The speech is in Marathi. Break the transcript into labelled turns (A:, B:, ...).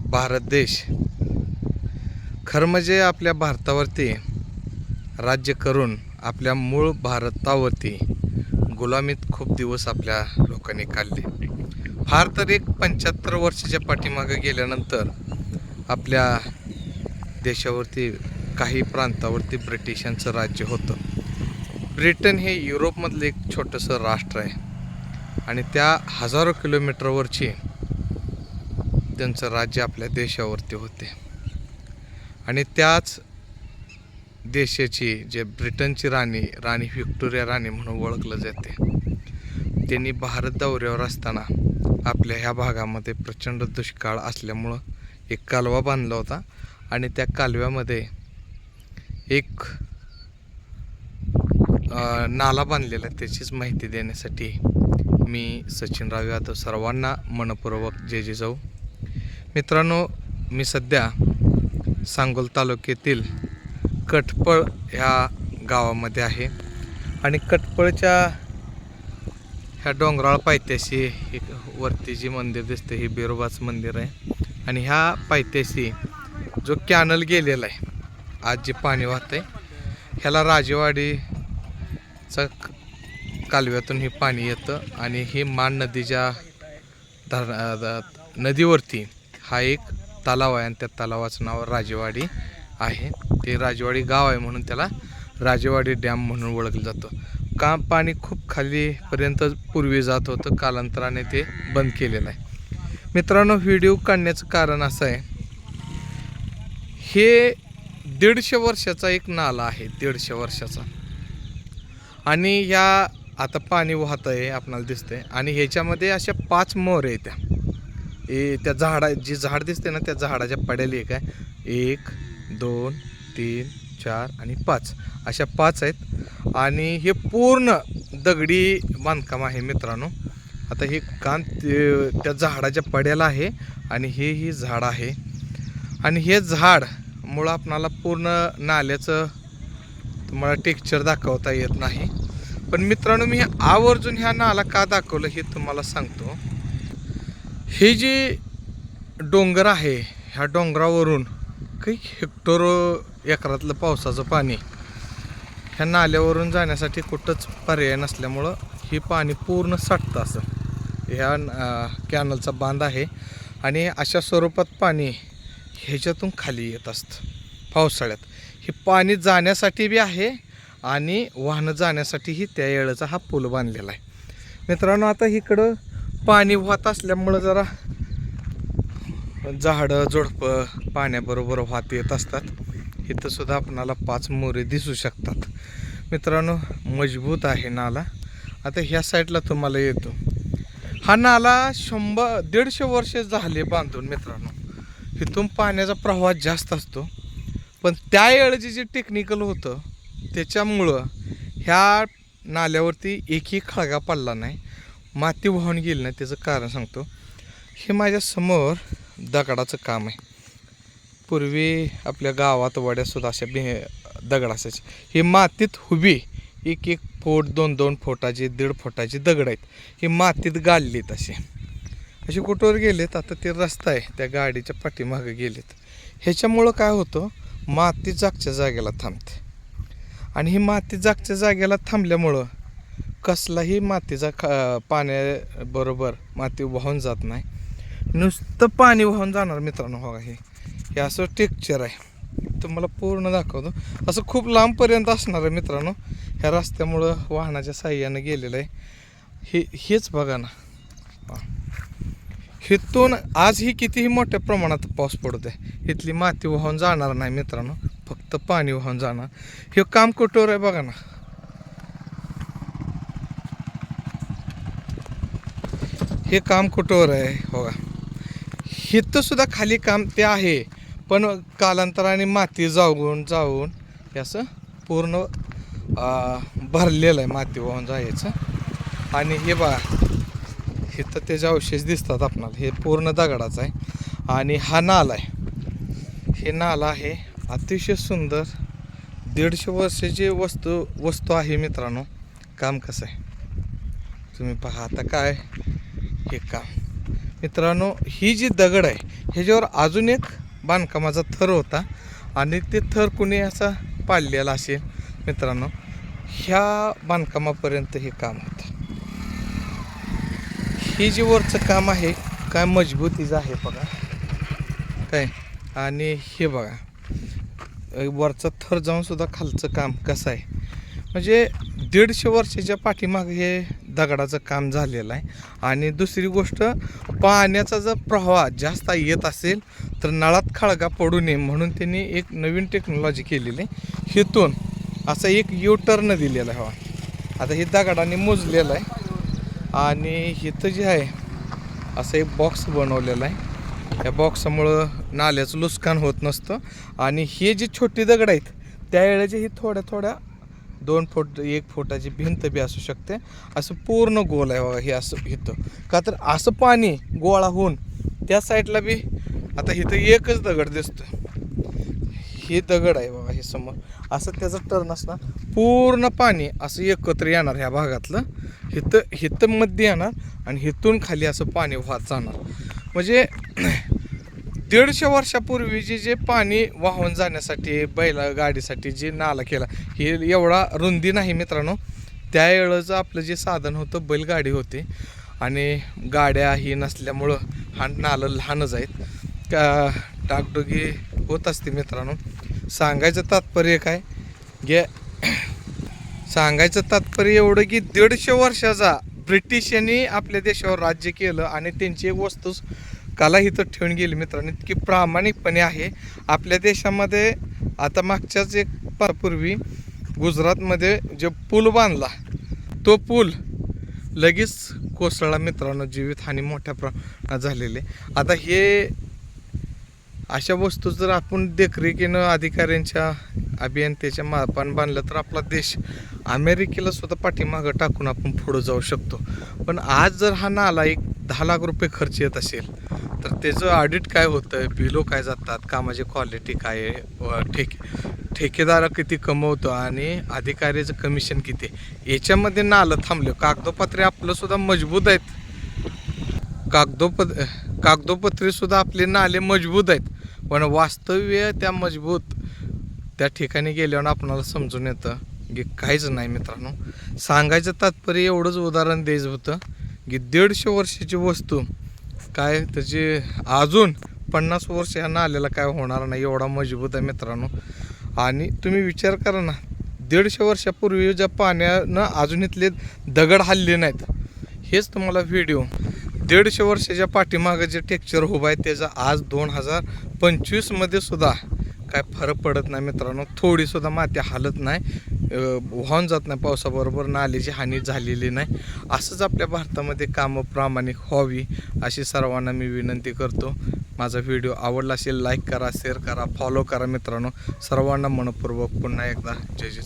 A: भारत देश. खरं म्हणजे आपल्या भारतावरती राज्य करून आपल्या मूळ भारतावरती गुलामीत खूप दिवस आपल्या लोकांनी काढले. फार तर एक पंच्याहत्तर वर्षाच्या पाठीमागे गेल्यानंतर आपल्या देशावरती काही प्रांतावरती ब्रिटिशांचं राज्य होतं. ब्रिटन हे युरोपमधलं एक छोटंसं राष्ट्र आहे. आणि त्या हजारो किलोमीटरवरची त्यांचं राज्य आपल्या देशावरती होते. आणि त्याच देशाची जे ब्रिटनची राणी राणी व्हिक्टोरिया राणी म्हणून ओळखलं जाते त्यांनी भारत दौऱ्यावर असताना आपल्या ह्या भागामध्ये प्रचंड दुष्काळ असल्यामुळं एक कालवा बांधला होता आणि त्या कालव्यामध्ये एक नाला बांधलेला त्याचीच माहिती देण्यासाठी मी सचिनराव यादव सर्वांना मनपूर्वक जे जे जाऊ. मित्रांनो मी सध्या सांगोल तालुक्यातील कटपळ ह्या गावामध्ये आहे. आणि कटपळच्या ह्या डोंगराळ पायथ्याशी एक वरती जी मंदिर दिसते हे बिरोबाचं मंदिर आहे. आणि ह्या पायथ्याशी जो कॅनल गेलेला आहे आज जे पाणी वाहत आहे ह्याला राजेवाडीचा कालव्यातून हे पाणी येतं. आणि हे मान नदीच्या धर नदीवरती हा एक तलाव आहे आणि त्या तलावाचं नाव राजेवाडी आहे. ते राजेवाडी गाव आहे म्हणून त्याला राजेवाडी डॅम म्हणून ओळखलं जातं. का पाणी खूप खालीपर्यंत पूर्वी जात होतं कालांतराने ते बंद केलेलं आहे. मित्रांनो व्हिडिओ काढण्याचं कारण असं आहे हे दीडशे वर्षाचा एक नाला आहे दीडशे वर्षाचा. आणि ह्या आता पाणी वाहत आहे आपणाला दिसतंय. आणि ह्याच्यामध्ये अशा पाच मोहऱ्या येत्या ए त्या झाडा जे झाड दिसते ना त्या झाडाच्या पड्याला एक आहे. एक दोन तीन चार आणि पाच. अशा पाच आहेत. आणि हे पूर्ण दगडी बांधकाम आहे मित्रांनो. आता हे काम त्या झाडाच्या पड्याला आहे आणि हे ही झाड आहे. आणि हे झाड मुळं आपणाला पूर्ण नाल्याचं तुम्हाला टेक्चर दाखवता येत नाही. पण मित्रांनो मी आवर्जून ह्या नाला का दाखवलं हे तुम्हाला सांगतो. हे जे डोंगर आहे ह्या डोंगरावरून काही हेक्टर एकरातलं पावसाचं पाणी ह्या नाल्यावरून जाण्यासाठी कुठंच पर्याय नसल्यामुळं हे पाणी पूर्ण साठतं असं. ह्या कॅनलचा बांध आहे आणि अशा स्वरूपात पाणी ह्याच्यातून खाली येत असतं पावसाळ्यात. हे पाणी जाण्यासाठी बी आहे आणि वाहनं जाण्यासाठीही त्या येळेचा हा पूल बांधलेला आहे. मित्रांनो आता इकडं पाणी वाहत असल्यामुळं जरा झाडं झुडपं पाण्याबरोबर वाहत येत असतात. इथं सुद्धा आपणाला पाच मोरे दिसू शकतात. मित्रांनो मजबूत आहे नाला. आता ह्या साईडला तुम्हाला येतो. हा नाला शंभर दीडशे वर्ष झाले बांधून मित्रांनो. इथून पाण्याचा प्रवाह जास्त असतो. पण त्याऐवजी जे टेक्निकल होतं त्याच्यामुळं ह्या नाल्यावरती एकही खळगा पडला नाही. माती वाहून गेली नाही त्याचं कारण सांगतो. हे माझ्यासमोर दगडाचं काम आहे. पूर्वी आपल्या गावात वड्यासुद्धा अशा भे दगड असायचे. हे मातीत हुबी एक एक फोट दोन दोन फोटाचे दीड फोटाचे दगड आहेत. हे मातीत गाडलेत असे. असे कुठवर गेलेत? आता ते रस्ता आहे त्या गाडीच्या पाठीमागे गेलेत. ह्याच्यामुळं काय होतं? माती जागच्या जागेला थांबते. आणि ही माती जागच्या जागेला थांबल्यामुळं कसलाही मातीचा ख पाण्याबरोबर माती वाहून जात नाही. नुसतं पाणी वाहून जाणार मित्रांनो बघा हे. हे असं टेक्चर आहे. तुम्हाला पूर्ण दाखवतो. असं खूप लांबपर्यंत असणार आहे मित्रांनो. ह्या रस्त्यामुळं वाहनाच्या साह्यानं गेलेलं आहे. हे हेच बघा ना. हा. इथून आजही कितीही मोठ्या प्रमाणात पाऊस पडत आहे इथली माती वाहून जाणार नाही मित्रांनो. फक्त पाणी वाहून जाणार. हे काम कुठवर आहे बघा ना. हे काम कुठवर आहे? हो. इथं खाली काम ते आहे पण कालांतराने माती जाऊन जाऊन हे असं पूर्ण भरलेलं आहे माती वाहून जायचं. आणि हे बा इथं त्याचे अवशेष दिसतात आपणाला. हे पूर्ण दगडाचं आहे. आणि हा नाला आहे. हे नाला आहे अतिशय सुंदर. दीडशे वर्षाची वस्तू वस्तू आहे मित्रांनो. काम कसं आहे? तुम्ही पहा आता काय? हे काम मित्रांनो ही जी दगड आहे ह्याच्यावर अजून एक बांधकामाचा थर होता आणि ते थर कुणी असा पाडलेला असेल मित्रांनो ह्या बांधकामापर्यंत हे काम होतं. ही जी वरचं काम आहे काय मजबूतीचं आहे बघा. काय? आणि हे बघा. वरचं वरचा थर जाऊनसुद्धा खालचं काम कसं आहे? म्हणजे दीडशे वर्षाच्या पाठीमागे हे दगडाचं काम झालेलं आहे. आणि दुसरी गोष्ट पाण्याचा जर प्रवाह जास्त येत असेल तर नळात खळगा पडू नये म्हणून त्यांनी एक नवीन टेक्नॉलॉजी केलेली आहे. हिथून असं एक यू टर्न दिलेला आहे. हवा आता हे दगडाने मोजलेलं आहे. आणि इथं जे आहे असं एक बॉक्स बनवलेला आहे. या बॉक्समुळं नाल्याचं नुकसान होत नसतं. आणि हे जे छोटी दगड आहेत त्यावेळेचे ही थोड्या थोड्या दोन फूट एक फुटाची भिंत बी असू शकते. असं पूर्ण गोल आहे बघा हे असं इथं. का तर असं पाणी गोळा होऊन त्या साईडला बी आता इथं एकच दगड दिसतो हे दगड आहे बघा हे समोर. असं त्याचं टर्न असणार. पूर्ण पाणी असं एकत्र येणार ह्या भागातलं. हिथं हिथं मध्ये येणार आणि हिथून खाली असं पाणी वाहत जाणार. म्हणजे दीडशे वर्षापूर्वी जे जे पाणी वाहून जाण्यासाठी बैला गाडीसाठी जे नाला केला हे एवढा रुंदी नाही मित्रांनो. त्यावेळेचं आपलं जे साधन होतं बैलगाडी होती. आणि गाड्या ही नसल्यामुळं हा नालं लहानच आहेत. का टाकडुगी होत असते मित्रांनो. सांगायचं तात्पर्य काय? गे सांगायचं तात्पर्य एवढं की दीडशे वर्षाचा ब्रिटिशांनी आपल्या देशावर राज्य केलं आणि त्यांची एक वस्तू कला इथं ठेवून गेली मित्रांनो. इतकी प्रामाणिकपणे आहे. आपल्या देशामध्ये आता मागच्याच एक पारपूर्वी गुजरातमध्ये जे पूल बांधला तो पूल लगेच कोसळला मित्रांनो. जीवितहानी मोठ्या प्रमाणात झालेली. आहे. आता हे अशा वस्तू जर आपण देखरेखीनं अधिकाऱ्यांच्या अभियंत्याच्या मापान बांधलं तर आपला देश अमेरिकेला स्वतः पाठीमागं टाकून आपण पुढं जाऊ शकतो. पण आज जर हा नाला एक दहा लाख रुपये खर्च येत असेल तर त्याचं ऑडिट काय होतं बिलो काय जातात कामाची म्हणजे क्वालिटी काय आहे ठेके ठेकेदार किती कमवतो आणि अधिकाऱ्याचं कमिशन किती याच्यामध्ये नालं थांबलं. कागदोपत्री आपलंसुद्धा मजबूत आहेत. कागदोपत कागदोपत्रेसुद्धा आपले नाले मजबूत आहेत. पण वास्तव्य त्या मजबूत त्या ठिकाणी गेल्यावर आपणाला समजून येतं की काहीच नाही मित्रांनो. सांगायचं तात्पर्य एवढंच उदाहरण द्यायचं होतं की दीडशे वर्षाची वस्तू काय त्याची अजून पन्नास वर्ष यांना आलेला काय होणार नाही एवढा मजबूत आहे मित्रांनो. आणि तुम्ही विचार करा ना दीडशे वर्षापूर्वी ज्या पाण्यानं अजून इथले दगड हल्ले नाहीत हेच तुम्हाला व्हिडिओ दीडशे वर्षाच्या पाठीमागं जे टेक्चर उभं आहे त्याचा आज दोन हजार पंचवीसमध्ये सुद्धा काय फरक पडत नाही मित्रांनो. थोडीसुद्धा माती हालत नाही. वाहून जात नाही पावसाबरोबर. नालीची हानी झालेली नाही. असंच आपल्या भारतामध्ये कामं प्रामाणिक व्हावी अशी सर्वांना मी विनंती करतो. माझा व्हिडिओ आवडला असेल लाईक करा शेअर करा फॉलो करा मित्रांनो. सर्वांना मनपूर्वक पुन्हा एकदा जय जय